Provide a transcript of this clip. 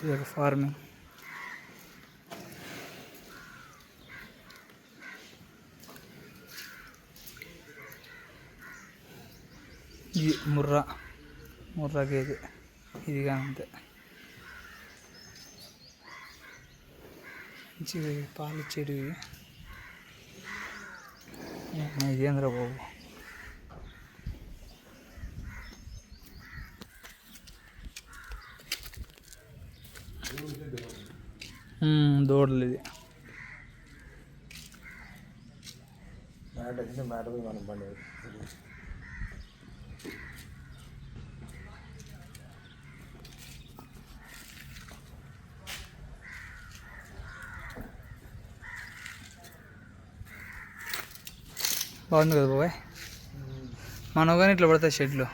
ఇది ఒక ఫార్మింగ్ ఇది ముర్రా ముర్రా గేదె ఇది కానీ అంతే మంచివి పాలు ఇచ్చేటివి ఇదేంద్ర బాబు దూడలు ఇది. మ్యాట్ వచ్చింది మ్యాట్ పోయి మనం బాగుంది కదా బాబాయ్? మనకు కానీ ఇట్లా పడతాయి షెడ్లు.